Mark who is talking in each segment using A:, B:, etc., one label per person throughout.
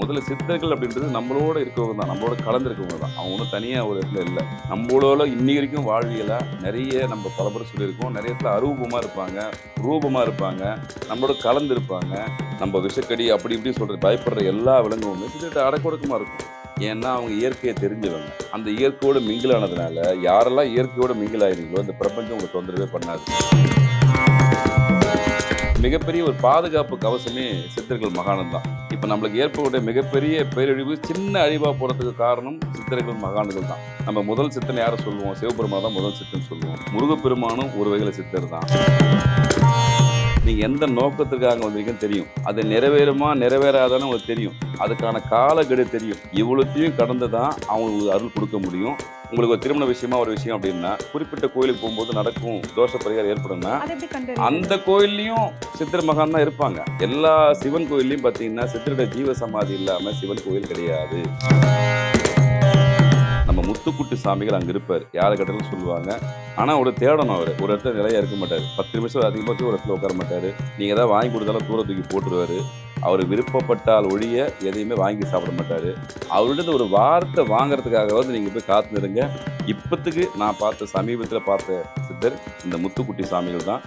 A: முதல்ல சித்தர்கள் அப்படின்றது நம்மளோட இருக்கவங்க தான் நம்மளோட கலந்துருக்கவங்க தான் அவங்க ஒன்றும் தனியாக ஒரு இடத்துல இல்லை நம்மளோட இன்னி வரைக்கும் வாழ்வியலாக நிறைய நம்ம பலபரம் சொல்லியிருக்கோம் நிறைய இடத்துல அரூபமாக இருப்பாங்க ரூபமாக இருப்பாங்க நம்மளோட கலந்து இருப்பாங்க நம்ம விஷக்கடி அப்படி இப்படி சொல்கிறது பயப்படுற எல்லா விலங்குமே சித்தர்கிட்ட அடக்கொடுக்கமாக இருக்கும் ஏன்னா அவங்க இயற்கையை தெரிஞ்சவங்க அந்த இயற்கையோடு மிங்கிலானதுனால யாரெல்லாம் இயற்கையோடு மிங்கிலாயிருக்கீங்களோ ஆயிருங்களோ இந்த பிரபஞ்சம் உங்களுக்கு தொந்தரவே பண்ணாது மிகப்பெரிய ஒரு பாதுகாப்பு கவசமே சித்தர்கள் மகாணம் தான் இப்போ நம்மளுக்கு ஏற்படக்கூடிய மிகப்பெரிய பேரழிவு சின்ன அழிவாக போகிறதுக்கு காரணம் சித்தர்கள் மகாணங்கள் தான் நம்ம முதல் சித்தன் யாரை சொல்லுவோம் சிவபெருமான் தான் முதல் சித்தன் சொல்லுவோம் முருகப்பெருமானும் ஒரு வகையில் சித்தர் தான் நீங்கள் எந்த நோக்கத்துக்காக வந்திருக்கீங்கன்னு தெரியும் அது நிறைவேறுமா நிறைவேறாதான்னு உங்களுக்கு தெரியும் அதுக்கான காலக்கெடு தெரியும் இவ்வளோத்தையும் கடந்து தான் அவங்களுக்கு அருள் கொடுக்க முடியும் உங்களுக்கு ஒரு திருமண விஷயமா ஒரு விஷயம் அப்படின்னா குறிப்பிட்ட கோயிலுக்கு போகும்போது நடக்கும் தோஷ பரிகாரம் ஏற்படும்னா அந்த கோயில்லையும் சித்திர மகான் தான் இருப்பாங்க எல்லா சிவன் கோயில்லையும் பார்த்தீங்கன்னா சித்திரோட ஜீவ சமாதி இல்லாமல் சிவன் கோயில் கிடையாது எத்துக்குட்டி சாமிகள் அங்கே இருப்பார் யாரை கேட்டாலும் சொல்லுவாங்க ஆனால் ஒரு தேடணும் அவர் ஒரு இடத்துல நிலையாக இருக்க மாட்டார் பத்து நிமிஷம் அதிகமாக ஒரு இடத்துல உட்கார மாட்டார் நீங்கள் எதாவது வாங்கி கொடுத்தாலும் தூர தூக்கி போட்டுருவார் அவர் விருப்பப்பட்டால் ஒழிய எதையுமே வாங்கி சாப்பிட மாட்டார் அவர்கிட்ட ஒரு வார்த்தை வாங்குறதுக்காக வந்து நீங்கள் போய் காத்து நிறுங்க இப்போத்துக்கு நான் பார்த்த சமீபத்தில் பார்த்த சித்தர் இந்த முத்துக்குட்டி சாமிகள் தான்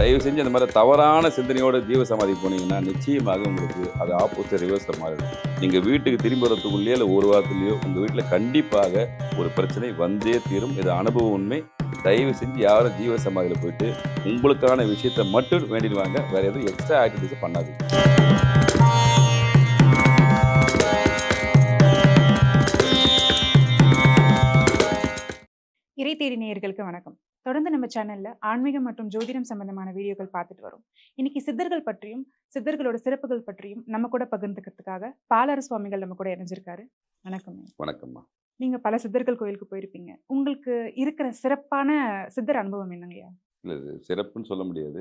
A: தயவு செஞ்சு அந்த மாதிரி தவறான சிந்தனையோட ஜீவ சமாதி போனீங்கன்னா நிச்சயமாக உங்களுக்கு அது ஆப்போசிட் ரிவர்ஸில் மாறிடும் நீங்கள் வீட்டுக்கு திரும்பி வரத்துக்குள்ளேயோ இல்லை ஒரு வாரத்துலேயோ உங்கள் வீட்டில் கண்டிப்பாக ஒரு பிரச்சனை வந்தே தீரும் இது அனுபவம் உண்மை தயவு செஞ்சு யாரும் ஜீவ சமாதியில் போயிட்டு உங்களுக்கான விஷயத்தை மட்டும் வேண்டிடுவாங்க வேற எதுவும் எக்ஸ்ட்ரா ஆக்டிவிட்டிஸ் பண்ணாது
B: இறை தேடி நேயர்களுக்கு வணக்கம் தொடர்ந்து நம்ம சேனல்ல ஆன்மீகம் மற்றும் ஜோதிடம் சம்பந்தமான வீடியோக்கள் பார்த்துட்டு வரும் இன்னைக்கு சித்தர்கள் பற்றியும் சித்தர்களோட சிறப்புகள் பற்றியும் நம்ம கூட பகிர்ந்துக்கிறதுக்காக பாலாறு சுவாமிகள் நம்ம கூட இணைஞ்சிருக்காரு வணக்கம் வணக்கம்மா நீங்க பல சித்தர்கள் கோயிலுக்கு போயிருப்பீங்க உங்களுக்கு இருக்கிற சிறப்பான சித்தர் அனுபவம் என்னங்கய்யா
A: இல்லை சிறப்புன்னு சொல்ல முடியாது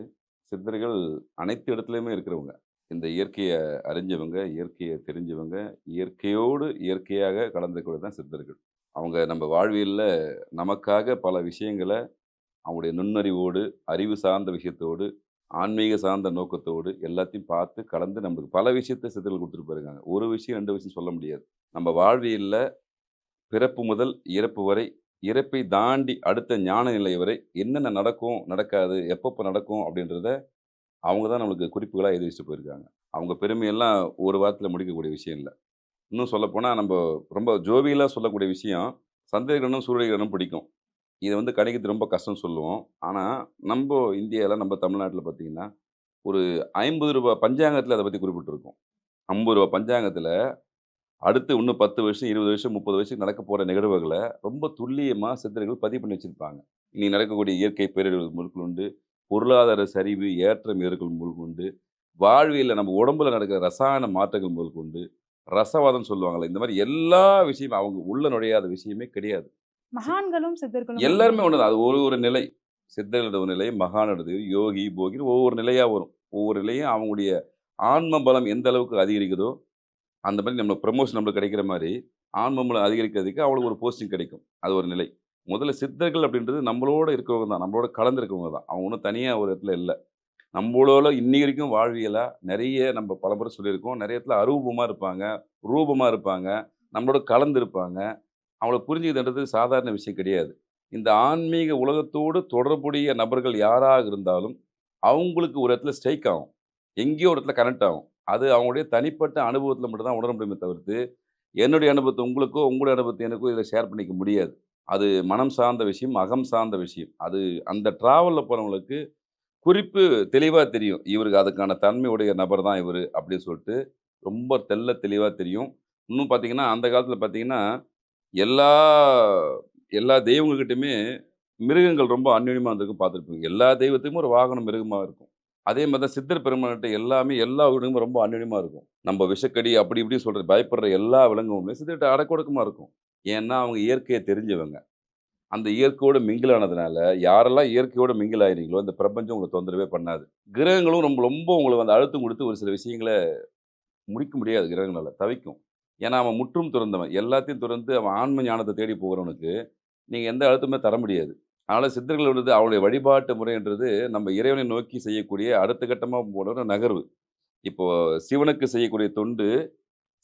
A: சித்தர்கள் அனைத்து இடத்துலையுமே இருக்கிறவங்க இந்த இயற்கையை அறிஞ்சவங்க இயற்கையை தெரிஞ்சவங்க இயற்கையோடு இயற்கையாக கலந்து கூட தான் சித்தர்கள் அவங்க நம்ம வாழ்வியலில் நமக்காக பல விஷயங்களை அவங்களுடைய நுண்ணறிவோடு அறிவு சார்ந்த விஷயத்தோடு ஆன்மீக சார்ந்த நோக்கத்தோடு எல்லாத்தையும் பார்த்து கலந்து நம்மளுக்கு பல விஷயத்தை சித்தர்கள் கொடுத்துட்டு போயிருக்காங்க ஒரு விஷயம் ரெண்டு விஷயம் சொல்ல முடியாது நம்ம வாழ்வியலில் பிறப்பு முதல் இறப்பு வரை இறப்பை தாண்டி அடுத்த ஞான நிலை வரை என்னென்ன நடக்கும் நடக்காது எப்பப்போ நடக்கும் அப்படின்றத அவங்க தான் நம்மளுக்கு குறிப்புகளாக எழுதி வச்சுட்டு போயிருக்காங்க அவங்க பெருமையெல்லாம் ஒரு வாரத்தில் முடிக்கக்கூடிய விஷயம் இல்லை இன்னும் சொல்லப்போனால் நம்ம ரொம்ப ஜோவியலாக சொல்லக்கூடிய விஷயம் சந்திரகிரகணம் சூரியகிரகணம் பிடிக்கும் இதை வந்து கிடைக்கிறது ரொம்ப கஷ்டம் சொல்லுவோம் ஆனால் நம்ம இந்தியாவில் நம்ம தமிழ்நாட்டில் பார்த்திங்கன்னா ஒரு ஐம்பது ரூபா பஞ்சாங்கத்தில் அதை பற்றி குறிப்பிட்டிருக்கோம் ஐம்பது ரூபா பஞ்சாங்கத்தில் அடுத்து இன்னும் பத்து வருஷம் இருபது வருஷம் முப்பது வருஷம் நடக்க போகிற நிகழ்வுகளை ரொம்ப துல்லியமாக சித்திரங்கள் பதிவு பண்ணி வச்சுருப்பாங்க இன்றைக்கி நடக்கக்கூடிய இயற்கை பேரிடர்கள் உண்டு பொருளாதார சரிவு ஏற்றம் முழுக்க உண்டு வாழ்வியலில் நம்ம உடம்புல நடக்கிற ரசாயன மாற்றங்கள் முதல் கொண்டு ரசவாதம் சொல்லுவாங்கள்ல இந்த மாதிரி எல்லா விஷயமும் அவங்க உள்ள நுழையாத விஷயமே கிடையாது
B: மகான்களும் சித்தர்களும்
A: எல்லாருமே ஒண்ணுதான் அது ஒரு ஒரு நிலை சித்தர்களோட நிலை மகானது யோகி போகி ஒவ்வொரு நிலையா வரும் ஒவ்வொரு நிலையும் அவங்களுடைய ஆன்ம பலம் எந்த அளவுக்கு அதிகரிக்குதோ அந்த மாதிரி நம்மளுக்கு ப்ரமோஷன் நம்மளுக்கு கிடைக்கிற மாதிரி ஆன்ம பலம் அதிகரிக்கிறதுக்கு அவளுக்கு ஒரு போஸ்டிங் கிடைக்கும் அது ஒரு நிலை முதல்ல சித்தர்கள் அப்படின்றது நம்மளோட இருக்கிறவங்க தான் நம்மளோட கலந்துருக்கவங்க தான் அவங்க ஒன்றும் தனியாக ஒரு இடத்துல இல்லை நம்மளோட இன்னி வரைக்கும் வாழ்வியலாக நிறைய நம்ம பலமுறை சொல்லியிருக்கோம் நிறைய இடத்துல அரூபமாக இருப்பாங்க ரூபமாக இருப்பாங்க நம்மளோட கலந்துருப்பாங்க அவங்கள புரிஞ்சுக்கிதுன்றது சாதாரண விஷயம் கிடையாது இந்த ஆன்மீக உலகத்தோடு தொடர்புடைய நபர்கள் யாராக இருந்தாலும் அவங்களுக்கு ஒரு இடத்துல ஸ்ட்ரைக் ஆகும் எங்கேயோ ஒரு இடத்துல கனெக்ட் ஆகும் அது அவங்களுடைய தனிப்பட்ட அனுபவத்தில் மட்டும்தான் உணர முடியுமே தவிர்த்து என்னுடைய அனுபவத்தை உங்களுக்கோ உங்களுடைய அனுபவத்தை எனக்கோ இதில் ஷேர் பண்ணிக்க முடியாது அது மனம் சார்ந்த விஷயம் அகம் சார்ந்த விஷயம் அது அந்த ட்ராவலில் போகிறவங்களுக்கு குறிப்பு தெளிவாக தெரியும் இவருக்கு அதுக்கான தன்மையுடைய நபர் தான் இவர் அப்படின்னு சொல்லிட்டு ரொம்ப தெல்ல தெளிவாக தெரியும் இன்னும் பார்த்தீங்கன்னா அந்த காலத்தில் பார்த்தீங்கன்னா எல்லா எல்லா தெய்வங்கக்கிட்டையுமே மிருகங்கள் ரொம்ப அந்யுன்யமாக இருந்திருக்கும் பார்த்துருப்பீங்க எல்லா தெய்வத்துக்கும் ஒரு வாகனம் மிருகமாக இருக்கும் அதே மாதிரி தான் சித்தர் பெருமான்கிட்ட எல்லாமே எல்லா விலங்குமே ரொம்ப அந்யுன்யமாக இருக்கும் நம்ம விஷக்கடி அப்படி இப்படி சொல்கிறது பயப்படுற எல்லா விலங்குமே சித்தர்கிட்ட அடக்கொடக்கமாக இருக்கும் ஏன்னா அவங்க இயற்கையை தெரிஞ்சவங்க அந்த இயற்கையோடு மிங்கிலானதுனால ஆனதுனால யாரெல்லாம் இயற்கையோட மிங்கிள் அந்த பிரபஞ்சம் உங்களுக்கு தொந்தரவே பண்ணாது கிரகங்களும் ரொம்ப ரொம்ப உங்களுக்கு வந்து அழுத்தம் கொடுத்து ஒரு சில விஷயங்களை முடிக்க முடியாது கிரகங்களால் தவிக்கும் ஏன்னா அவன் முற்றும் துறந்தவன் எல்லாத்தையும் துறந்து அவன் ஆன்ம ஞானத்தை தேடி போகிறவனுக்கு நீங்கள் எந்த அழுத்தமே தர முடியாது அதனால் சித்தர்களுடைய அவளுடைய வழிபாட்டு முறைன்றது நம்ம இறைவனை நோக்கி செய்யக்கூடிய அடுத்த கட்டமாக போன நகர்வு இப்போது சிவனுக்கு செய்யக்கூடிய தொண்டு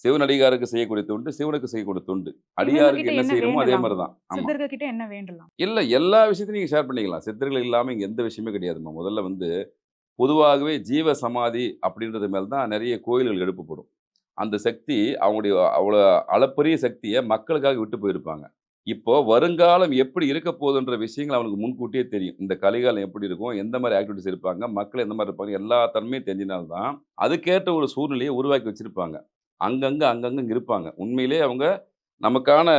A: சிவன் அடிகாருக்கு செய்யக்கூடிய தொண்டு சிவனுக்கு செய்யக்கூடிய தொண்டு அடியாருக்கு என்ன செய்யணுமோ அதே மாதிரி
B: தான் என்ன வேண்டலாம்
A: இல்லை எல்லா விஷயத்தையும் நீங்கள் ஷேர் பண்ணிக்கலாம் சித்தர்கள் இல்லாமல் இங்கே எந்த விஷயமே கிடையாதுமா முதல்ல வந்து பொதுவாகவே ஜீவ சமாதி அப்படின்றது மேல் தான் நிறைய கோயில்கள் எழுப்பப்படும் அந்த சக்தி அவங்களுடைய அவ்வளோ அளப்பரிய சக்தியை மக்களுக்காக விட்டு போயிருப்பாங்க இப்போ வருங்காலம் எப்படி இருக்க போகுதுன்ற விஷயங்கள் அவனுக்கு முன்கூட்டியே தெரியும் இந்த கலிகாலம் எப்படி இருக்கும் எந்த மாதிரி ஆக்டிவிட்டிஸ் இருப்பாங்க மக்கள் எந்த மாதிரி இருப்பாங்க எல்லா தன்மையும் தெரிஞ்சினால்தான் அதுக்கேற்ற ஒரு சூழ்நிலையை உருவாக்கி வச்சுருப்பாங்க அங்கங்கே அங்கங்கே இருப்பாங்க உண்மையிலே அவங்க நமக்கான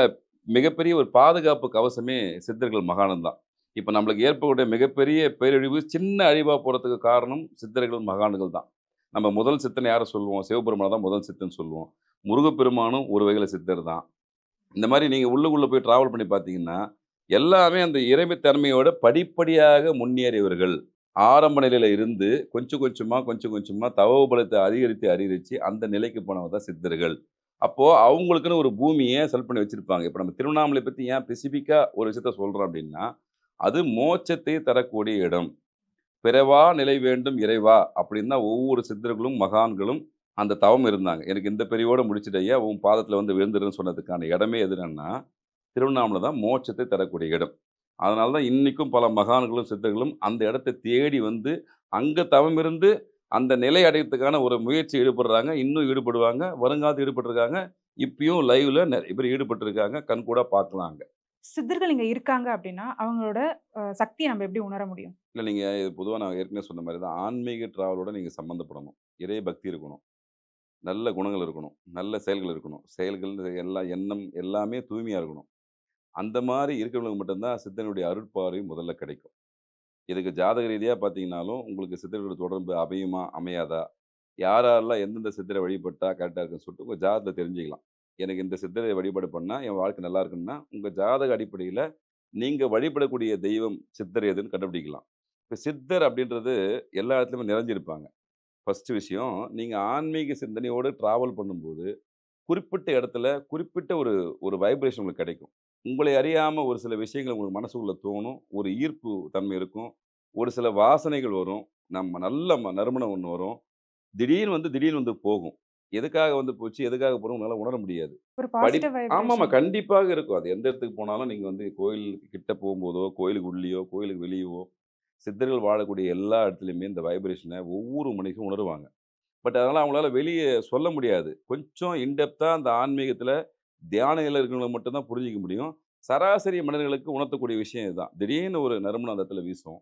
A: மிகப்பெரிய ஒரு பாதுகாப்பு கவசமே சித்தர்கள் மகானம் தான் இப்போ நம்மளுக்கு ஏற்படக்கூடிய மிகப்பெரிய பேரழிவு சின்ன அழிவாக போகிறதுக்கு காரணம் சித்தர்கள் மகான்கள் தான் நம்ம முதல் சித்தனை யாரை சொல்லுவோம் சிவபெருமானை தான் முதல் சித்தன் சொல்லுவோம் முருகப்பெருமானும் ஒரு வகையில் சித்தர் தான் இந்த மாதிரி நீங்கள் உள்ளுக்குள்ளே போய் ட்ராவல் பண்ணி பார்த்தீங்கன்னா எல்லாமே அந்த இறைமை தன்மையோட படிப்படியாக முன்னேறியவர்கள் ஆரம்ப நிலையில் இருந்து கொஞ்சம் கொஞ்சமாக கொஞ்சம் கொஞ்சமாக தவவு பலத்தை அதிகரித்து அதிகரித்து அந்த நிலைக்கு போனவங்க தான் சித்தர்கள் அப்போது அவங்களுக்குன்னு ஒரு பூமியை செல் பண்ணி வச்சுருப்பாங்க இப்போ நம்ம திருவண்ணாமலை பற்றி ஏன் ஸ்பெசிஃபிக்காக ஒரு விஷயத்த சொல்கிறோம் அப்படின்னா அது மோட்சத்தை தரக்கூடிய இடம் பிறவா நிலை வேண்டும் இறைவா அப்படின்னு தான் ஒவ்வொரு சித்தர்களும் மகான்களும் அந்த தவம் இருந்தாங்க எனக்கு இந்த பெரியோடு முடிச்சிட்டையா உன் பாதத்தில் வந்து விழுந்துருன்னு சொன்னதுக்கான இடமே எதுனா திருவண்ணாமலை தான் மோட்சத்தை தரக்கூடிய இடம் அதனால தான் இன்றைக்கும் பல மகான்களும் சித்தர்களும் அந்த இடத்தை தேடி வந்து அங்கே தவம் இருந்து அந்த நிலை அடையத்துக்கான ஒரு முயற்சி ஈடுபடுறாங்க இன்னும் ஈடுபடுவாங்க வருங்காலத்து ஈடுபட்டிருக்காங்க இப்பயும் லைவில் நிறைய பேர் ஈடுபட்டிருக்காங்க கண்கூட பார்க்கலாங்க
B: சித்தர்கள் இங்க இருக்காங்க அப்படின்னா அவங்களோட சக்தியை நம்ம எப்படி உணர முடியும்
A: இல்ல நீங்க இது பொதுவாக நான் ஏற்கனவே சொன்ன மாதிரி தான் ஆன்மீக ட்ராவலோட நீங்க சம்மந்தப்படணும் இறை பக்தி இருக்கணும் நல்ல குணங்கள் இருக்கணும் நல்ல செயல்கள் இருக்கணும் செயல்கள் எல்லா எண்ணம் எல்லாமே தூய்மையா இருக்கணும் அந்த மாதிரி இருக்கிறவங்களுக்கு மட்டும்தான் சித்தனுடைய அருட்பார்வை முதல்ல கிடைக்கும் இதுக்கு ஜாதக ரீதியாக பார்த்தீங்கனாலும் உங்களுக்கு சித்தர்களோட தொடர்பு அமையுமா அமையாதா யாரெல்லாம் எந்தெந்த சித்திரை வழிபட்டால் கரெக்டாக இருக்குன்னு சொல்லிட்டு உங்கள் ஜாதகத்தில் தெரிஞ்சுக்கலாம் எனக்கு இந்த சித்தரை வழிபாடு பண்ணால் என் வாழ்க்கை நல்லா இருக்குன்னா உங்கள் ஜாதக அடிப்படையில் நீங்கள் வழிபடக்கூடிய தெய்வம் சித்தர் எதுன்னு கண்டுபிடிக்கலாம் இப்போ சித்தர் அப்படின்றது எல்லா இடத்துலையுமே நிறைஞ்சிருப்பாங்க ஃபஸ்ட்டு விஷயம் நீங்கள் ஆன்மீக சிந்தனையோடு ட்ராவல் பண்ணும்போது குறிப்பிட்ட இடத்துல குறிப்பிட்ட ஒரு ஒரு வைப்ரேஷன் உங்களுக்கு கிடைக்கும் உங்களை அறியாமல் ஒரு சில விஷயங்கள் உங்களுக்கு மனசுக்குள்ளே தோணும் ஒரு ஈர்ப்பு தன்மை இருக்கும் ஒரு சில வாசனைகள் வரும் நம்ம நல்ல நறுமணம் ஒன்று வரும் திடீர்னு வந்து திடீர்னு வந்து போகும் எதுக்காக வந்து போச்சு எதுக்காக போகணும் உங்களால் உணர முடியாது ஆமாம் கண்டிப்பாக இருக்கும் அது எந்த இடத்துக்கு போனாலும் நீங்கள் வந்து கோயில் கிட்ட போகும்போதோ கோயிலுக்கு உள்ளேயோ கோயிலுக்கு வெளியவோ சித்தர்கள் வாழக்கூடிய எல்லா இடத்துலையுமே இந்த வைப்ரேஷனை ஒவ்வொரு மனிதனும் உணருவாங்க பட் அதனால் அவங்களால வெளியே சொல்ல முடியாது கொஞ்சம் இன்டெப்த்தாக அந்த ஆன்மீகத்தில் தியான நிலை மட்டும்தான் புரிஞ்சிக்க முடியும் சராசரி மனிதர்களுக்கு உணர்த்தக்கூடிய விஷயம் இதுதான் திடீர்னு ஒரு நறுமணம் அந்த இடத்துல வீசும்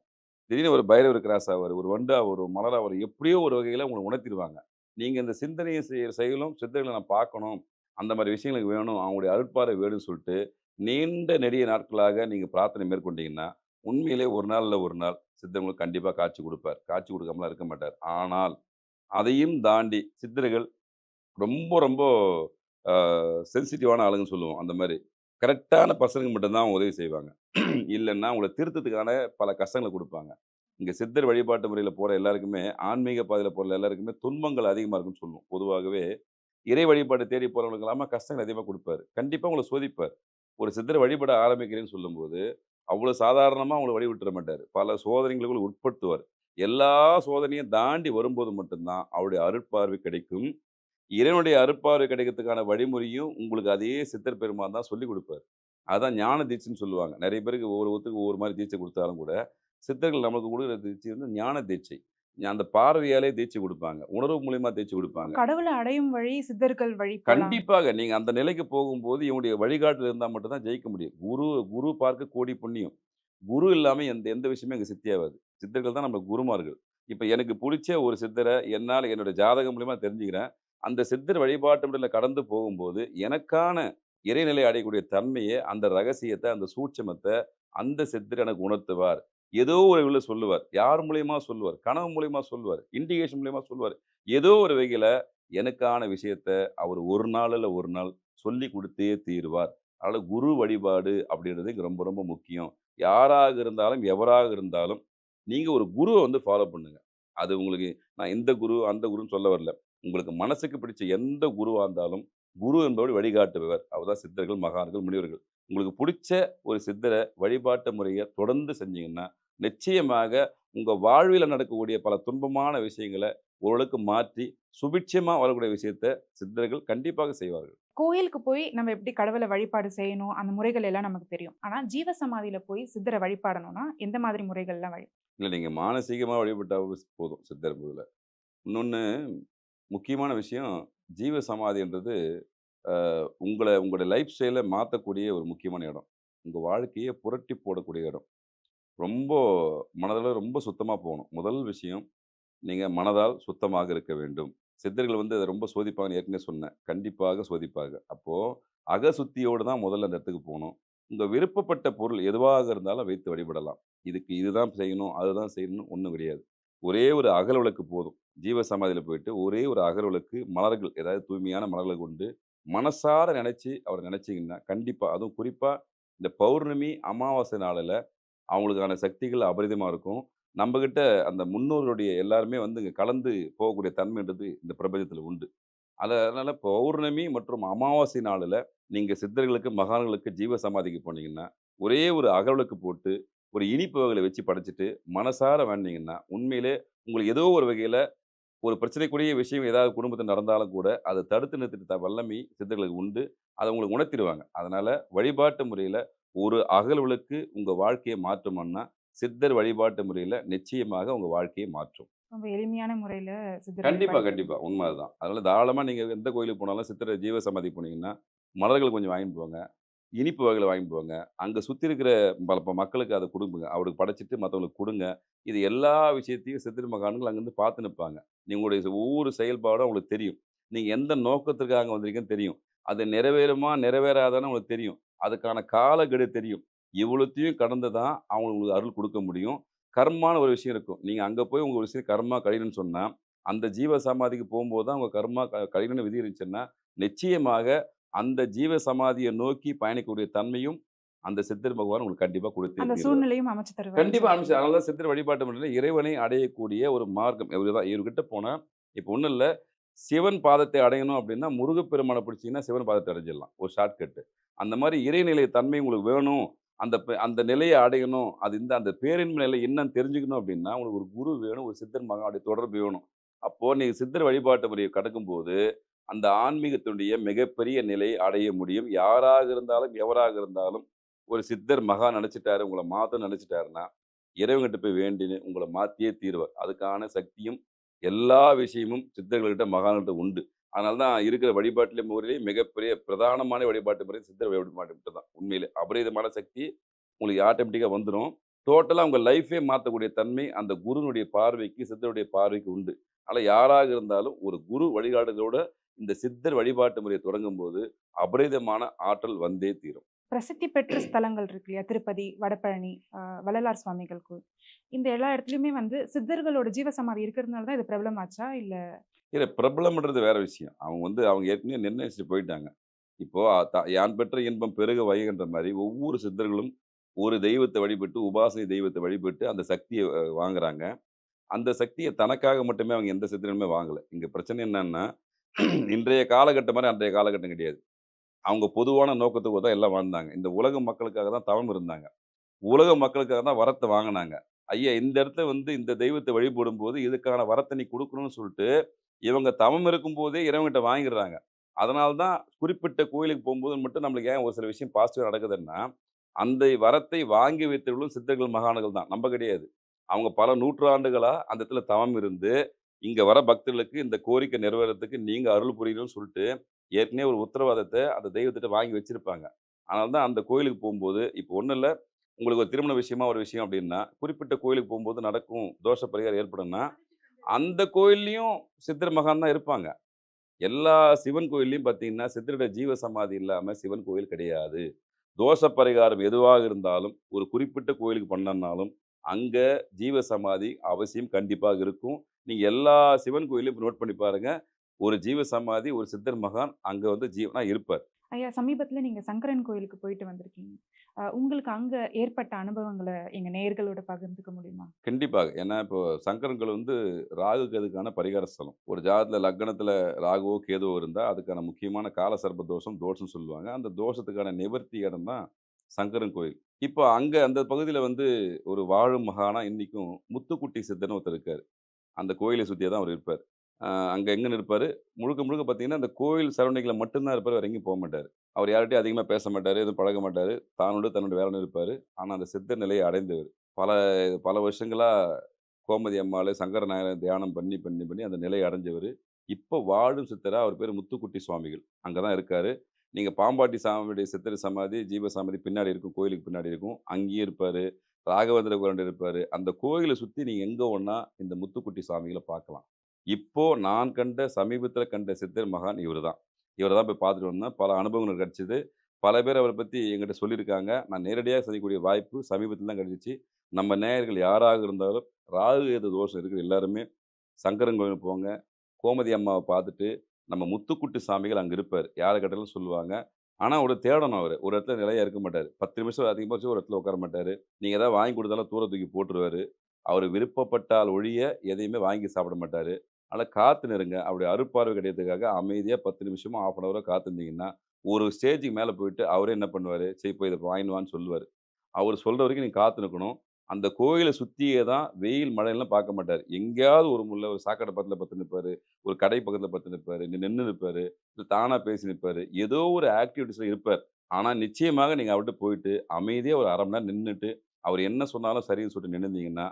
A: திடீர்னு ஒரு பைரவர் கிராஸ் ஆவார் ஒரு வண்டா ஒரு மலராக வரும் எப்படியோ ஒரு வகையில் அவங்களை உணர்த்திடுவாங்க நீங்கள் இந்த சிந்தனையை செய்கிற செயலும் சித்தர்களை நான் பார்க்கணும் அந்த மாதிரி விஷயங்களுக்கு வேணும் அவங்களுடைய அருட்பாறை வேணும்னு சொல்லிட்டு நீண்ட நெடிய நாட்களாக நீங்கள் பிரார்த்தனை மேற்கொண்டீங்கன்னா உண்மையிலே ஒரு நாளில் ஒரு நாள் சித்தர்களுக்கு கண்டிப்பாக காட்சி கொடுப்பார் காட்சி கொடுக்காமலாம் இருக்க மாட்டார் ஆனால் அதையும் தாண்டி சித்தர்கள் ரொம்ப ரொம்ப சென்சிட்டிவான ஆளுங்கன்னு சொல்லுவோம் அந்த மாதிரி கரெக்டான பசங்க மட்டும்தான் உதவி செய்வாங்க இல்லைன்னா அவங்கள திருத்தத்துக்கான பல கஷ்டங்களை கொடுப்பாங்க இங்கே சித்தர் வழிபாட்டு முறையில் போகிற எல்லாருக்குமே ஆன்மீக பாதையில் போகிற எல்லாருக்குமே துன்பங்கள் அதிகமாக இருக்குன்னு சொல்லுவோம் பொதுவாகவே இறை வழிபாடு தேடி போகிறவங்களுக்கு இல்லாமல் கஷ்டங்கள் அதிகமாக கொடுப்பார் கண்டிப்பாக உங்களை சோதிப்பார் ஒரு சித்தரை வழிபட ஆரம்பிக்கிறேன்னு சொல்லும்போது அவ்வளோ சாதாரணமாக அவங்களை விட்டுற மாட்டார் பல சோதனைகளுக்கு உட்படுத்துவார் எல்லா சோதனையும் தாண்டி வரும்போது மட்டும்தான் அவருடைய அருட்பார்வை கிடைக்கும் இறைவனுடைய அருட்பார்வை கிடைக்கிறதுக்கான வழிமுறையும் உங்களுக்கு அதே சித்தர் பெருமான் தான் சொல்லி கொடுப்பார் அதான் ஞான தீட்சைன்னு சொல்லுவாங்க நிறைய பேருக்கு ஒவ்வொரு ஒருத்தருக்கு ஒவ்வொரு மாதிரி தீட்சை கொடுத்தாலும் கூட சித்தர்கள் நம்மளுக்கு கொடுக்குற தீட்சை வந்து ஞான தீட்சை அந்த பார்வையாலே தீட்சை கொடுப்பாங்க உணர்வு மூலியமா தீட்சை கொடுப்பாங்க
B: கடவுளை அடையும் வழி சித்தர்கள் வழி
A: கண்டிப்பாக நீங்க அந்த நிலைக்கு போகும்போது இவனுடைய வழிகாட்டில் இருந்தால் மட்டும்தான் ஜெயிக்க முடியும் குரு குரு பார்க்க கோடி புண்ணியம் குரு இல்லாமல் எந்த எந்த விஷயமே எங்க சித்தியாகாது சித்தர்கள் தான் நம்ம குருமார்கள் இப்போ எனக்கு பிடிச்ச ஒரு சித்தரை என்னால் என்னோட ஜாதகம் மூலியமா தெரிஞ்சுக்கிறேன் அந்த சித்தர் வழிபாட்டு முறையில் கடந்து போகும்போது எனக்கான இறைநிலை அடையக்கூடிய தன்மையை அந்த ரகசியத்தை அந்த சூட்சமத்தை அந்த சித்தர் எனக்கு உணர்த்துவார் ஏதோ ஒரு வகையில் சொல்லுவார் யார் மூலியமாக சொல்லுவார் கனவு மூலிமா சொல்லுவார் இண்டிகேஷன் மூலியமாக சொல்லுவார் ஏதோ ஒரு வகையில் எனக்கான விஷயத்த அவர் ஒரு நாள் இல்லை ஒரு நாள் சொல்லி கொடுத்தே தீருவார் அதனால் குரு வழிபாடு அப்படின்றது ரொம்ப ரொம்ப முக்கியம் யாராக இருந்தாலும் எவராக இருந்தாலும் நீங்கள் ஒரு குருவை வந்து ஃபாலோ பண்ணுங்கள் அது உங்களுக்கு நான் இந்த குரு அந்த குருன்னு சொல்ல வரல உங்களுக்கு மனசுக்கு பிடிச்ச எந்த குருவாக இருந்தாலும் குரு என்பவர் வழிகாட்டுபவர் அவர் தான் சித்தர்கள் மகான்கள் முனிவர்கள் உங்களுக்கு பிடிச்ச ஒரு சித்தரை வழிபாட்டு முறையை தொடர்ந்து செஞ்சீங்கன்னா நிச்சயமாக உங்கள் வாழ்வில் நடக்கக்கூடிய பல துன்பமான விஷயங்களை ஓரளவுக்கு மாற்றி சுபிட்சமாக வரக்கூடிய விஷயத்த சித்தர்கள் கண்டிப்பாக செய்வார்கள்
B: கோயிலுக்கு போய் நம்ம எப்படி கடவுளை வழிபாடு செய்யணும் அந்த முறைகள் எல்லாம் நமக்கு தெரியும் ஆனால் ஜீவ சமாதியில் போய் சித்தரை வழிபாடணும்னா எந்த மாதிரி முறைகள்லாம் வழி
A: இல்லை நீங்கள் மானசீகமாக வழிபட்டால் போதும் சித்தர் முதல்ல இன்னொன்று முக்கியமான விஷயம் ஜீவ சமாதின்றது உங்களை உங்களுடைய லைஃப் ஸ்டைலை மாற்றக்கூடிய ஒரு முக்கியமான இடம் உங்கள் வாழ்க்கையை புரட்டி போடக்கூடிய இடம் ரொம்ப மனதில் ரொம்ப சுத்தமாக போகணும். முதல் விஷயம், நீங்கள் மனதால் சுத்தமாக இருக்க வேண்டும். சித்தர்கள் வந்து அதை ரொம்ப சோதிப்பாங்கன்னு ஏற்கனவே சொன்னேன். கண்டிப்பாக சோதிப்பாங்க. அப்போது அகசுத்தியோடு தான் முதல்ல அந்த இடத்துக்கு போகணும் உங்கள் விருப்பப்பட்ட பொருள் எதுவாக இருந்தாலும் வைத்து வழிபடலாம். இதுக்கு இதுதான் செய்யணும், அதுதான் செய்யணும்னு ஒன்றும் கிடையாது. ஒரே ஒரு அகல் விளக்கு போதும். ஜீவ சமாதியில் போயிட்டு ஒரே ஒரு அகல் விளக்கு, மலர்கள் ஏதாவது தூய்மையான மலர்களை கொண்டு மனசார நினைச்சு அவர் நினச்சிங்கன்னா கண்டிப்பாக அதுவும் குறிப்பாக இந்த பௌர்ணமி, அமாவாசை நாளில் அவங்களுக்கான சக்திகள் அபரிதமாக இருக்கும் நம்மக்கிட்ட அந்த முன்னோர்களுடைய எல்லாருமே வந்து இங்கே கலந்து போகக்கூடிய தன்மைன்றது இந்த பிரபஞ்சத்தில் உண்டு அதனால் பௌர்ணமி மற்றும் அமாவாசை நாளில் நீங்கள் சித்தர்களுக்கு மகான்களுக்கு ஜீவ சமாதிக்கு போனீங்கன்னா ஒரே ஒரு அகவலுக்கு போட்டு ஒரு இனிப்பு வகையில் வச்சு படைச்சிட்டு மனசார வேண்டிங்கன்னா உண்மையிலே உங்களுக்கு ஏதோ ஒரு வகையில் ஒரு பிரச்சனைக்குரிய விஷயம் ஏதாவது குடும்பத்தில் நடந்தாலும் கூட அதை தடுத்து நிறுத்திட்டு வல்லமை சித்தர்களுக்கு உண்டு அதை உங்களுக்கு உணர்த்திடுவாங்க அதனால் வழிபாட்டு முறையில் ஒரு அகலவலுக்கு உங்கள் வாழ்க்கையை மாற்றணும்னா சித்தர் வழிபாட்டு முறையில் நிச்சயமாக உங்கள் வாழ்க்கையை மாற்றும்
B: ரொம்ப எளிமையான முறையில்
A: சித்தர் கண்டிப்பாக கண்டிப்பாக உண்மை தான் அதனால் தாராளமாக நீங்கள் எந்த கோயிலுக்கு போனாலும் சித்தரை ஜீவ சமாதி போனீங்கன்னா மலர்கள் கொஞ்சம் வாங்கிட்டு போங்க இனிப்பு வகைகளை வாங்கிட்டு போங்க அங்கே சுற்றி இருக்கிற பல மக்களுக்கு அதை கொடுங்க அவருக்கு படைச்சிட்டு மற்றவங்களுக்கு கொடுங்க இது எல்லா விஷயத்தையும் சித்திர மகான்கள் அங்கேருந்து பார்த்து நிற்பாங்க நீங்களுடைய ஒவ்வொரு செயல்பாடும் அவங்களுக்கு தெரியும் நீங்கள் எந்த நோக்கத்துக்காக வந்திருக்கீங்கன்னு தெரியும் அது நிறைவேறுமா நிறைவேறாதான்னு உங்களுக்கு தெரியும் அதுக்கான காலக்கெடு தெரியும் இவ்வளோத்தையும் கடந்து தான் அவங்களுக்கு அருள் கொடுக்க முடியும் கர்மான ஒரு விஷயம் இருக்கும் நீங்கள் அங்கே போய் உங்கள் விஷயம் கர்மா கழியணும்னு சொன்னால் அந்த ஜீவ சமாதிக்கு போகும்போது தான் அவங்க கர்மா கழியணும்னு விதி இருந்துச்சுன்னா நிச்சயமாக அந்த ஜீவ சமாதியை நோக்கி பயணிக்கக்கூடிய தன்மையும் அந்த சித்தர் பகவான் உங்களுக்கு கண்டிப்பாக கொடுத்து
B: அந்த சூழ்நிலையும் அமைச்சு தருவாங்க
A: கண்டிப்பாக அமைச்சு அதனால தான் சித்தர் வழிபாட்டு மட்டும் இறைவனை அடையக்கூடிய ஒரு மார்க்கம் இவர்கிட்ட போனால் இப்போ ஒன்றும் இல்லை சிவன் பாதத்தை அடையணும் அப்படின்னா முருகப்பெருமானை பிடிச்சிங்கன்னா சிவன் பாதத்தை அடைஞ்சிடலாம் ஒரு ஷார்ட்கட்டு அந்த மாதிரி இறைநிலை தன்மை உங்களுக்கு வேணும் அந்த அந்த நிலையை அடையணும் அது இந்த அந்த பேரின்மை நிலை என்னன்னு தெரிஞ்சுக்கணும் அப்படின்னா உங்களுக்கு ஒரு குரு வேணும் ஒரு சித்தர் மகனுடைய தொடர்பு வேணும் அப்போது நீங்கள் சித்தர் வழிபாட்டு முறையை கடக்கும்போது அந்த ஆன்மீகத்தினுடைய மிகப்பெரிய நிலை அடைய முடியும் யாராக இருந்தாலும் எவராக இருந்தாலும் ஒரு சித்தர் மகா நினச்சிட்டாரு உங்களை மாற்ற நினச்சிட்டாருன்னா இறைவங்கிட்ட போய் வேண்டின்னு உங்களை மாற்றியே தீர்வார் அதுக்கான சக்தியும் எல்லா விஷயமும் சித்தர்கள்கிட்ட மகான்கிட்ட உண்டு அதனால தான் இருக்கிற வழிபாட்டிலே முறையிலே மிகப்பெரிய பிரதானமான வழிபாட்டு முறை சித்தர் வழிபாட்டு மட்டும் தான் உண்மையிலே அபரீதமான சக்தி உங்களுக்கு ஆட்டோமேட்டிக்காக வந்துடும் டோட்டலாக உங்கள் லைஃபே மாற்றக்கூடிய தன்மை அந்த குருனுடைய பார்வைக்கு சித்தருடைய பார்வைக்கு உண்டு ஆனால் யாராக இருந்தாலும் ஒரு குரு வழிகாடுதலோட இந்த சித்தர் வழிபாட்டு முறையை தொடங்கும் போது அபரிதமான ஆற்றல் வந்தே தீரும்
B: பிரசித்தி பெற்ற ஸ்தலங்கள் இருக்கு இல்லையா திருப்பதி வடபழனி வள்ளலார் சுவாமிகள் கோயில் இந்த எல்லா இடத்துலையுமே வந்து சித்தர்களோட ஜீவசமாதி இருக்கிறதுனால தான் இது ஆச்சா இல்லை
A: இல்லை பிரபலம்ன்றது வேற விஷயம் அவங்க வந்து அவங்க ஏற்கனவே நிர்ணயிச்சுட்டு போயிட்டாங்க இப்போ யான் பெற்ற இன்பம் பெருக வகைன்ற மாதிரி ஒவ்வொரு சித்தர்களும் ஒரு தெய்வத்தை வழிபட்டு உபாசனை தெய்வத்தை வழிபட்டு அந்த சக்தியை வாங்குறாங்க அந்த சக்தியை தனக்காக மட்டுமே அவங்க எந்த சித்திரமே வாங்கலை இங்கே பிரச்சனை என்னன்னா இன்றைய காலகட்டம் மாதிரி அன்றைய காலகட்டம் கிடையாது அவங்க பொதுவான நோக்கத்துக்கு தான் எல்லாம் வாழ்ந்தாங்க இந்த உலக மக்களுக்காக தான் தவம் இருந்தாங்க உலக மக்களுக்காக தான் வரத்தை வாங்கினாங்க ஐயா இந்த இடத்த வந்து இந்த தெய்வத்தை வழிபடும் போது இதுக்கான வரத்தை நீ கொடுக்கணும்னு சொல்லிட்டு இவங்க தவம் இருக்கும் போதே இறைவங்கிட்ட வாங்கிடுறாங்க அதனால்தான் தான் குறிப்பிட்ட கோயிலுக்கு போகும்போது மட்டும் நம்மளுக்கு ஏன் ஒரு சில விஷயம் பாசிட்டிவாக நடக்குதுன்னா அந்த வரத்தை வாங்கி வைத்தவர்களும் சித்தர்கள் மகான்கள் தான் நம்ம கிடையாது அவங்க பல நூற்றாண்டுகளாக அந்த இடத்துல தவம் இருந்து இங்கே வர பக்தர்களுக்கு இந்த கோரிக்கை நிறைவேறத்துக்கு நீங்கள் அருள் புரியணும்னு சொல்லிட்டு ஏற்கனவே ஒரு உத்தரவாதத்தை அந்த தெய்வத்திட்ட வாங்கி வச்சுருப்பாங்க அதனால தான் அந்த கோயிலுக்கு போகும்போது இப்போ ஒன்றும் இல்லை உங்களுக்கு ஒரு திருமண விஷயமா ஒரு விஷயம் அப்படின்னா குறிப்பிட்ட கோயிலுக்கு போகும்போது நடக்கும் தோஷ பரிகாரம் ஏற்படும்னா அந்த கோயில்லையும் சித்திர மகான் தான் இருப்பாங்க எல்லா சிவன் கோயில்லையும் பார்த்தீங்கன்னா சித்திரோட ஜீவ சமாதி இல்லாமல் சிவன் கோயில் கிடையாது தோஷ பரிகாரம் எதுவாக இருந்தாலும் ஒரு குறிப்பிட்ட கோயிலுக்கு பண்ணனாலும் அங்கே ஜீவ சமாதி அவசியம் கண்டிப்பாக இருக்கும் நீங்கள் எல்லா சிவன் கோயிலையும் நோட் பண்ணி பாருங்கள் ஒரு ஜீவ சமாதி ஒரு சித்தர் மகான் அங்கே வந்து ஜீவனா இருப்பார்
B: ஐயா சமீபத்தில் நீங்கள் சங்கரன் கோயிலுக்கு போயிட்டு வந்திருக்கீங்க உங்களுக்கு அங்கே ஏற்பட்ட அனுபவங்களை எங்க நேர்களோட பகிர்ந்துக்க முடியுமா
A: கண்டிப்பாக ஏன்னா இப்போ சங்கரன்கள் வந்து ராகு கேதுக்கான பரிகார ஸ்தலம் ஒரு ஜாதத்துல லக்னத்தில் ராகுவோ கேதுவோ இருந்தால் அதுக்கான முக்கியமான கால சர்ப தோஷம் தோஷம் சொல்லுவாங்க அந்த தோஷத்துக்கான நிவர்த்தி இடம் தான் சங்கரன் கோயில் இப்போ அங்கே அந்த பகுதியில் வந்து ஒரு வாழும் மகானா இன்றைக்கும் முத்துக்குட்டி சித்தன்னு ஒருத்தர் இருக்கார் அந்த கோயிலை சுற்றியே தான் அவர் இருப்பார் அங்கே எங்கன்னு இருப்பார் முழுக்க முழுக்க பார்த்தீங்கன்னா அந்த கோயில் சரௌண்டிங்கில் மட்டும்தான் இருப்பார் வரைக்கும் எங்கேயும் போக மாட்டார் அவர் யார்கிட்டையும் அதிகமாக பேச மாட்டார் எதுவும் பழக மாட்டார் தானோடு தன்னோட வேலை இருப்பார் ஆனால் அந்த சித்த நிலையை அடைந்தவர் பல பல வருஷங்களாக கோமதி அம்மாள் சங்கர தியானம் பண்ணி பண்ணி பண்ணி அந்த நிலையை அடைஞ்சவர் இப்போ வாழும் சித்தராக அவர் பேர் முத்துக்குட்டி சுவாமிகள் அங்கே தான் இருக்கார் நீங்கள் பாம்பாட்டி சாமியுடைய சித்திர சமாதி ஜீவ சமாதி பின்னாடி இருக்கும் கோயிலுக்கு பின்னாடி இருக்கும் அங்கேயும் இருப்பார் ராகவேந்திர குரண்டு இருப்பார் அந்த கோயிலை சுற்றி நீங்கள் எங்கே ஒன்றா இந்த முத்துக்குட்டி சுவாமிகளை பார்க்கலாம் இப்போ நான் கண்ட சமீபத்தில் கண்ட சித்தர் மகான் இவர் தான் இவரை தான் போய் பார்த்துட்டு வந்தேன் பல அனுபவங்கள் கிடச்சிது பல பேர் அவரை பற்றி எங்கிட்ட சொல்லியிருக்காங்க நான் நேரடியாக சந்திக்கக்கூடிய வாய்ப்பு சமீபத்தில் தான் கிடைச்சிச்சு நம்ம நேயர்கள் யாராக இருந்தாலும் ராகு ஏத தோஷம் இருக்கிற எல்லாருமே சங்கரன் கோயில் போங்க கோமதி அம்மாவை பார்த்துட்டு நம்ம முத்துக்குட்டி சாமிகள் அங்கே இருப்பார் யாரை கேட்டாலும் சொல்லுவாங்க ஆனால் ஒரு தேடணும் அவர் ஒரு இடத்துல நிலையாக இருக்க மாட்டார் பத்து நிமிஷம் அதிகமாக ஒரு இடத்துல உட்கார மாட்டார் நீங்கள் எதாவது வாங்கி கொடுத்தாலும் தூரத்துக்கு போட்டுருவார் அவர் விருப்பப்பட்டால் ஒழிய எதையுமே வாங்கி சாப்பிட மாட்டார் ஆனால் காத்து நிறுங்க அப்படி அறுப்பார்வை கிடைக்கிறதுக்காக அமைதியாக பத்து நிமிஷமோ ஆஃப் அன் ஹவராக காத்திருந்தீங்கன்னா ஒரு ஸ்டேஜுக்கு மேலே போயிட்டு அவரே என்ன பண்ணுவார் சரி போய் இதை வாங்கிடுவான்னு சொல்லுவார் அவர் சொல்கிற வரைக்கும் நீங்கள் காத்து நிற்கணும் அந்த கோயிலை சுற்றியே தான் வெயில் மழையெல்லாம் பார்க்க மாட்டார் எங்கேயாவது ஒரு முள்ள ஒரு சாக்கடை பக்கத்தில் பற்றி நிற்பார் ஒரு கடை பக்கத்தில் பற்றி நிற்பார் நின்று நிற்பார் இல்லை தானாக பேசி நிற்பார் ஏதோ ஒரு ஆக்டிவிட்டீஸில் இருப்பார் ஆனால் நிச்சயமாக நீங்கள் அவர்கிட்ட போயிட்டு அமைதியாக ஒரு அரை மணி நேரம் நின்றுட்டு அவர் என்ன சொன்னாலும் சரின்னு சொல்லிட்டு நின்றுந்தீங்கன்னா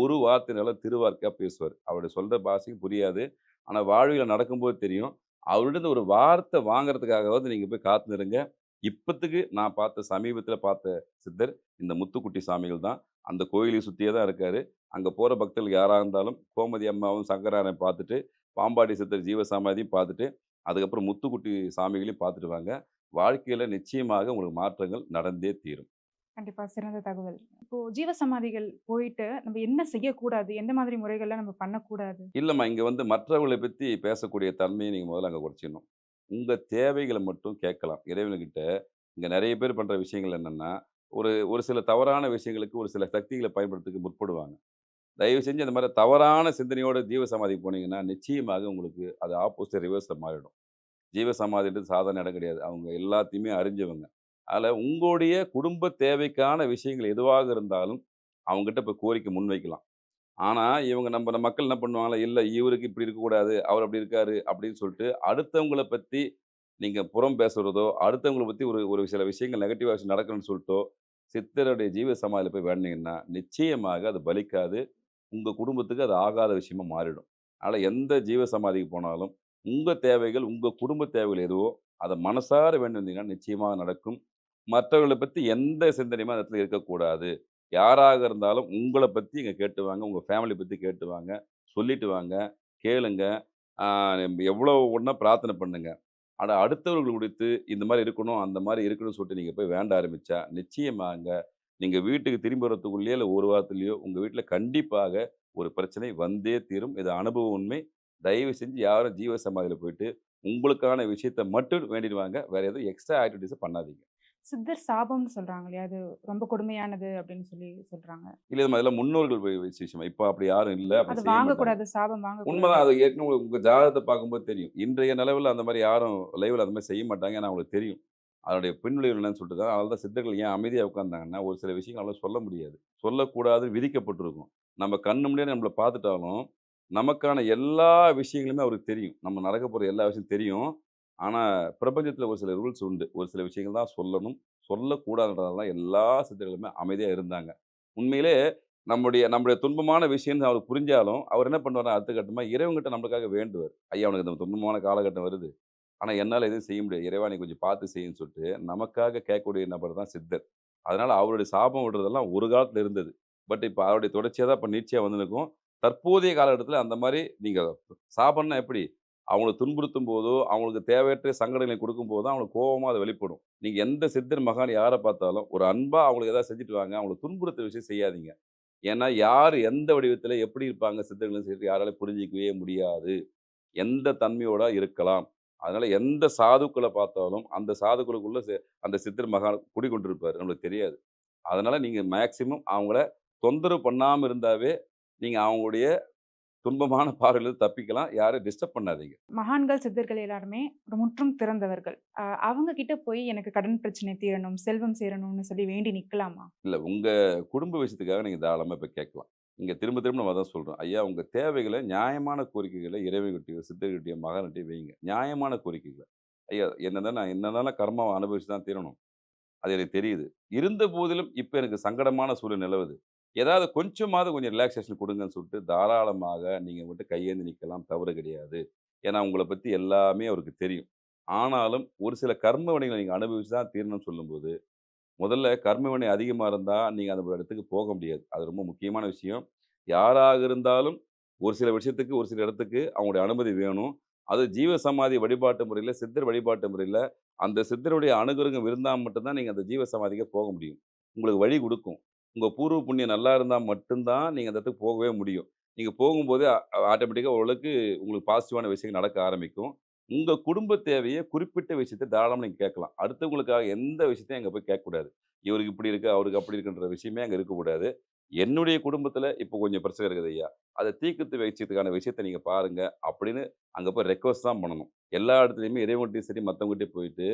A: ஒரு வார்த்தைனால திருவார்க்கையாக பேசுவார் அவருடைய சொல்கிற பாஷைக்கு புரியாது ஆனால் வாழ்வில் நடக்கும்போது தெரியும் அவர்கிட்ட ஒரு வார்த்தை வாங்குறதுக்காகவாவது நீங்கள் போய் நிறுங்க இப்போத்துக்கு நான் பார்த்த சமீபத்தில் பார்த்த சித்தர் இந்த முத்துக்குட்டி சாமிகள் தான் அந்த கோயிலை சுற்றியே தான் இருக்கார் அங்கே போகிற பக்தர்கள் யாராக இருந்தாலும் கோமதி அம்மாவும் சங்கராரையும் பார்த்துட்டு பாம்பாடி சித்தர் ஜீவசாமாதியும் பார்த்துட்டு அதுக்கப்புறம் முத்துக்குட்டி சாமிகளையும் பார்த்துட்டு வாங்க வாழ்க்கையில் நிச்சயமாக உங்களுக்கு மாற்றங்கள் நடந்தே தீரும்
B: கண்டிப்பாக சிறந்த தகவல் இப்போ ஜீவ சமாதிகள் போயிட்டு நம்ம என்ன செய்யக்கூடாது எந்த மாதிரி முறைகள்லாம் நம்ம பண்ணக்கூடாது
A: இல்லைம்மா இங்கே வந்து மற்றவர்களை பற்றி பேசக்கூடிய தன்மையை நீங்கள் முதல்ல அங்கே குறைச்சிடணும் உங்கள் தேவைகளை மட்டும் கேட்கலாம் இறைவனுக்கிட்ட இங்கே நிறைய பேர் பண்ணுற விஷயங்கள் என்னென்னா ஒரு ஒரு சில தவறான விஷயங்களுக்கு ஒரு சில சக்திகளை பயன்படுத்துக்கு முற்படுவாங்க தயவு செஞ்சு அந்த மாதிரி தவறான சிந்தனையோட ஜீவ சமாதிக்கு போனீங்கன்னா நிச்சயமாக உங்களுக்கு அது ஆப்போசிட் ரிவர்ஸில் மாறிடும் ஜீவ சமாதின்றது சாதாரண இடம் கிடையாது அவங்க எல்லாத்தையுமே அறிஞ்சவங்க அதில் உங்களுடைய குடும்ப தேவைக்கான விஷயங்கள் எதுவாக இருந்தாலும் அவங்ககிட்ட இப்போ கோரிக்கை முன்வைக்கலாம் ஆனால் இவங்க நம்ம மக்கள் என்ன பண்ணுவாங்களா இல்லை இவருக்கு இப்படி இருக்கக்கூடாது அவர் அப்படி இருக்காரு அப்படின்னு சொல்லிட்டு அடுத்தவங்களை பற்றி நீங்கள் புறம் பேசுகிறதோ அடுத்தவங்களை பற்றி ஒரு ஒரு சில விஷயங்கள் நெகட்டிவாக விஷயம் நடக்கணும்னு சொல்லிட்டோ சித்தருடைய ஜீவ சமாதியில் போய் வேணீங்கன்னா நிச்சயமாக அது பலிக்காது உங்கள் குடும்பத்துக்கு அது ஆகாத விஷயமா மாறிடும் அதனால் எந்த ஜீவ சமாதிக்கு போனாலும் உங்கள் தேவைகள் உங்கள் குடும்ப தேவைகள் எதுவோ அதை மனசார வேண்டியிருந்தீங்கன்னா நிச்சயமாக நடக்கும் மற்றவர்களை பற்றி எந்த சிந்தனையுமே அந்த இடத்துல இருக்கக்கூடாது யாராக இருந்தாலும் உங்களை பற்றி இங்கே கேட்டுவாங்க உங்கள் ஃபேமிலி பற்றி கேட்டுவாங்க சொல்லிட்டு வாங்க கேளுங்க எவ்வளோ ஒன்றா பிரார்த்தனை பண்ணுங்க ஆனால் அடுத்தவர்கள் கொடுத்து இந்த மாதிரி இருக்கணும் அந்த மாதிரி இருக்கணும்னு சொல்லிட்டு நீங்கள் போய் வேண்ட ஆரம்பித்தா நிச்சயமாக நீங்கள் வீட்டுக்கு திரும்பி வரத்துக்குள்ளேயோ இல்லை ஒரு வாரத்துலேயோ உங்கள் வீட்டில் கண்டிப்பாக ஒரு பிரச்சனை வந்தே தீரும் இது அனுபவம் உண்மை தயவு செஞ்சு யாரும் ஜீவ சமாதியில் போயிட்டு உங்களுக்கான விஷயத்த மட்டும் வேண்டிடுவாங்க வேறு எதுவும் எக்ஸ்ட்ரா ஆக்டிவிட்டீஸை பண்ணாதீங்க
B: சித்தர் சாபம்னு சொல்றாங்க இல்லையா அது ரொம்ப கொடுமையானது அப்படின்னு சொல்லி சொல்றாங்க
A: இல்ல நம்ம அதெல்லாம் முன்னோர்கள் விசேஷம் இப்ப அப்படி யாரும் இல்ல
B: அது கூடாது சாபம் வாங்க
A: உண்மைதான் அது ஏற்கனவே உங்க ஜாதகத்தை பார்க்கும்போது தெரியும் இன்றைய நிலவில் அந்த மாதிரி யாரும் லைவ்ல அந்த மாதிரி செய்ய மாட்டாங்க ஏன்னா அவங்களுக்கு தெரியும் அதனுடைய பின்விளைவு என்னன்னு சொல்லிட்டு தான் அதனால தான் சித்தர்கள் ஏன் அமைதியாக உட்காந்தாங்கன்னா ஒரு சில விஷயங்கள் அவ்வளோ சொல்ல முடியாது சொல்லக்கூடாது விதிக்கப்பட்டிருக்கும் நம்ம கண்ணு முன்னாடி நம்மளை பார்த்துட்டாலும் நமக்கான எல்லா விஷயங்களுமே அவருக்கு தெரியும் நம்ம நடக்க போகிற எல்லா விஷயம் தெரியும் ஆனால் பிரபஞ்சத்தில் ஒரு சில ரூல்ஸ் உண்டு ஒரு சில விஷயங்கள் தான் சொல்லணும் சொல்லக்கூடாதுன்றதெல்லாம் எல்லா சித்தர்களுமே அமைதியாக இருந்தாங்க உண்மையிலே நம்முடைய நம்முடைய துன்பமான விஷயம்னு அவர் புரிஞ்சாலும் அவர் என்ன பண்ணுவார் கட்டமாக இறைவங்கிட்ட நம்மளுக்காக வேண்டுவார் ஐயா அவனுக்கு இந்த துன்பமான காலகட்டம் வருது ஆனால் என்னால் எதுவும் செய்ய முடியாது இறைவா கொஞ்சம் பார்த்து செய்யுன்னு சொல்லிட்டு நமக்காக கேட்கக்கூடிய நபர் தான் சித்தர் அதனால் அவருடைய சாபம் விடுறதெல்லாம் ஒரு காலத்தில் இருந்தது பட் இப்போ அவருடைய தொடர்ச்சியாக தான் இப்போ நீச்சியாக வந்துருக்கும் தற்போதைய காலகட்டத்தில் அந்த மாதிரி நீங்கள் சாபம்னா எப்படி அவங்கள துன்புறுத்தும் போதோ அவங்களுக்கு தேவையற்ற சங்கடங்களை கொடுக்கும் போதோ அவங்களுக்கு கோபமாக அதை வெளிப்படும் நீங்கள் எந்த சித்தன் மகான் யாரை பார்த்தாலும் ஒரு அன்பாக அவங்களுக்கு எதாவது செஞ்சுட்டு வாங்க அவங்களை துன்புறுத்த விஷயம் செய்யாதீங்க ஏன்னா யார் எந்த வடிவத்தில் எப்படி இருப்பாங்க சித்தர்களும் சரி யாராலையும் புரிஞ்சிக்கவே முடியாது எந்த தன்மையோட இருக்கலாம் அதனால் எந்த சாதுக்களை பார்த்தாலும் அந்த சாதுக்களுக்குள்ளே அந்த சித்தர் மகான் குடிக்கொண்டிருப்பார் நம்மளுக்கு தெரியாது அதனால் நீங்கள் மேக்சிமம் அவங்கள தொந்தரவு பண்ணாமல் இருந்தாவே நீங்கள் அவங்களுடைய துன்பமான பார்வையில் தப்பிக்கலாம் யாரும் டிஸ்டர்ப் பண்ணாதீங்க
B: மகான்கள் சித்தர்கள் எல்லாருமே முற்றும் திறந்தவர்கள் அவங்க கிட்ட போய் எனக்கு கடன் பிரச்சனை தீரணும் செல்வம் சேரணும்னு சொல்லி வேண்டி நிற்கலாமா
A: இல்லை உங்கள் குடும்ப விஷயத்துக்காக நீங்கள் தாராளமாக போய் கேட்கலாம் இங்கே திரும்ப திரும்ப நம்ம தான் சொல்கிறோம் ஐயா உங்கள் தேவைகளை நியாயமான கோரிக்கைகளை இறைவன்கிட்டயோ சித்தர்கிட்டயோ மகான்கிட்டயோ வைங்க நியாயமான கோரிக்கைகளை ஐயா என்னதான் நான் என்னதான் கர்மாவை அனுபவிச்சு தான் தீரணும் அது எனக்கு தெரியுது இருந்த போதிலும் இப்போ எனக்கு சங்கடமான சூழல் நிலவுது ஏதாவது கொஞ்சமாவது கொஞ்சம் ரிலாக்ஸேஷன் கொடுங்கன்னு சொல்லிட்டு தாராளமாக நீங்கள் மட்டும் கையேந்து நிற்கலாம் தவறு கிடையாது ஏன்னா உங்களை பற்றி எல்லாமே அவருக்கு தெரியும் ஆனாலும் ஒரு சில கர்ம வினைகளை நீங்கள் அனுபவிச்சு தான் தீரணும் சொல்லும்போது முதல்ல கர்ம வினை அதிகமாக இருந்தால் நீங்கள் அந்த இடத்துக்கு போக முடியாது அது ரொம்ப முக்கியமான விஷயம் யாராக இருந்தாலும் ஒரு சில விஷயத்துக்கு ஒரு சில இடத்துக்கு அவங்களுடைய அனுமதி வேணும் அது ஜீவ சமாதி வழிபாட்டு முறையில் சித்தர் வழிபாட்டு முறையில் அந்த சித்தருடைய அணுகுருகம் இருந்தால் மட்டும்தான் நீங்கள் அந்த ஜீவ போக முடியும் உங்களுக்கு வழி கொடுக்கும் உங்கள் பூர்வ புண்ணியம் நல்லா இருந்தால் மட்டும்தான் நீங்கள் அந்த இடத்துக்கு போகவே முடியும் நீங்கள் போகும்போதே ஆட்டோமேட்டிக்காக ஓரளவுக்கு உங்களுக்கு பாசிட்டிவான விஷயங்கள் நடக்க ஆரம்பிக்கும் உங்கள் குடும்ப தேவையை குறிப்பிட்ட விஷயத்தை தாராளமாக நீங்கள் கேட்கலாம் அடுத்தவங்களுக்காக எந்த விஷயத்தையும் அங்கே போய் கேட்கக்கூடாது இவருக்கு இப்படி இருக்கு அவருக்கு அப்படி இருக்குன்ற விஷயமே அங்கே இருக்கக்கூடாது என்னுடைய குடும்பத்தில் இப்போ கொஞ்சம் பிரச்சனை இருக்குது ஐயா அதை தீர்க்கத்து வைச்சதுக்கான விஷயத்தை நீங்கள் பாருங்கள் அப்படின்னு அங்கே போய் ரெக்வஸ்ட் தான் பண்ணணும் எல்லா இடத்துலையுமே இறைவன்கிட்டையும் சரி மற்றவங்ககிட்டயும் போயிட்டு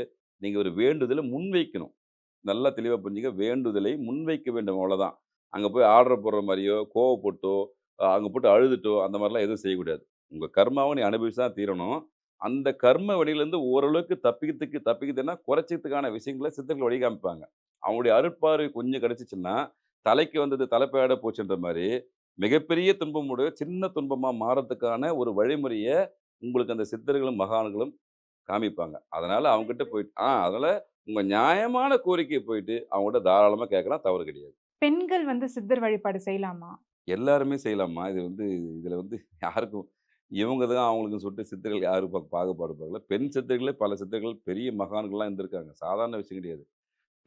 A: நீங்கள் ஒரு வேண்டுதலை முன்வைக்கணும் நல்லா தெளிவாக புரிஞ்சுக்க வேண்டுதலை முன்வைக்க வேண்டும் அவ்வளோதான் அங்கே போய் ஆர்டர் போடுற மாதிரியோ கோவப்பட்டோ அங்கே போட்டு அழுதுட்டோ அந்த மாதிரிலாம் எதுவும் செய்யக்கூடாது உங்கள் கர்மாவை நீ அனுபவிச்சு தான் தீரணும் அந்த கர்ம வழியிலேருந்து ஓரளவுக்கு தப்பிக்கிறதுக்கு தப்பிக்கிறதுன்னா குறைச்சதுக்கான விஷயங்களை சித்தர்கள் வழி காமிப்பாங்க அவங்களுடைய அருட்பார்வை கொஞ்சம் கிடச்சிச்சின்னா தலைக்கு வந்தது தலைப்பையாட போச்சுன்ற மாதிரி மிகப்பெரிய துன்பமுடைய சின்ன துன்பமாக மாறத்துக்கான ஒரு வழிமுறையை உங்களுக்கு அந்த சித்தர்களும் மகான்களும் காமிப்பாங்க அதனால் அவங்ககிட்ட போயிட்டு ஆ அதனால் உங்கள் நியாயமான கோரிக்கை போயிட்டு அவங்கள்ட்ட தாராளமாக கேட்கலாம் தவறு கிடையாது
B: பெண்கள் வந்து சித்தர் வழிபாடு செய்யலாமா
A: எல்லாருமே செய்யலாமா இது வந்து இதில் வந்து யாருக்கும் இவங்க தான் அவங்களுக்கு சொல்லிட்டு சித்தர்கள் யாரும் பாகுபாடு பார்க்கல பெண் சித்தர்களே பல சித்தர்கள் பெரிய மகான்கள்லாம் இருந்திருக்காங்க சாதாரண விஷயம் கிடையாது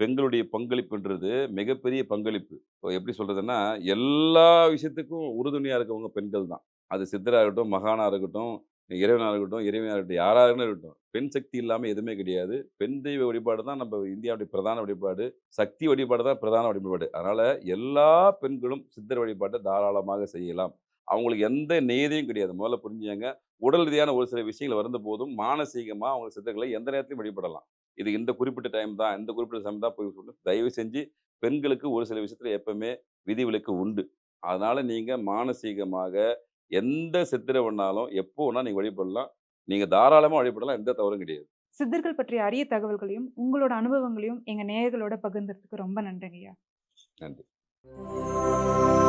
A: பெண்களுடைய பங்களிப்புன்றது மிகப்பெரிய பங்களிப்பு இப்போ எப்படி சொல்கிறதுன்னா எல்லா விஷயத்துக்கும் உறுதுணையாக இருக்கவங்க பெண்கள் தான் அது சித்தராக இருக்கட்டும் மகானாக இருக்கட்டும் இறைவனாக இருக்கட்டும் இறைவனாக இருக்கட்டும் யாராக இருக்கட்டும் பெண் சக்தி இல்லாமல் எதுவுமே கிடையாது பெண் தெய்வ வழிபாடு தான் நம்ம இந்தியாவுடைய பிரதான வழிபாடு சக்தி வழிபாடு தான் பிரதான வழிபாடு அதனால் எல்லா பெண்களும் சித்தர் வழிபாட்டை தாராளமாக செய்யலாம் அவங்களுக்கு எந்த நேதியும் கிடையாது முதல்ல புரிஞ்சுங்க உடல் ரீதியான ஒரு சில விஷயங்கள் வந்த போதும் மானசீகமாக அவங்க சித்தர்களை எந்த நேரத்தையும் வழிபடலாம் இது இந்த குறிப்பிட்ட டைம் தான் இந்த குறிப்பிட்ட சமயம் தான் போய் சொல்லணும் தயவு செஞ்சு பெண்களுக்கு ஒரு சில விஷயத்தில் எப்பவுமே விதிவிலக்கு உண்டு அதனால் நீங்கள் மானசீகமாக எந்த சித்திரை வேணாலும் எப்போ வேணாலும் நீங்க வழிபடலாம் நீங்க தாராளமா வழிபடலாம் எந்த தவறும் கிடையாது
B: சித்தர்கள் பற்றிய அரிய தகவல்களையும் உங்களோட அனுபவங்களையும் எங்க நேயர்களோட பகிர்ந்ததுக்கு ரொம்ப நன்றிங்கய்யா
A: நன்றி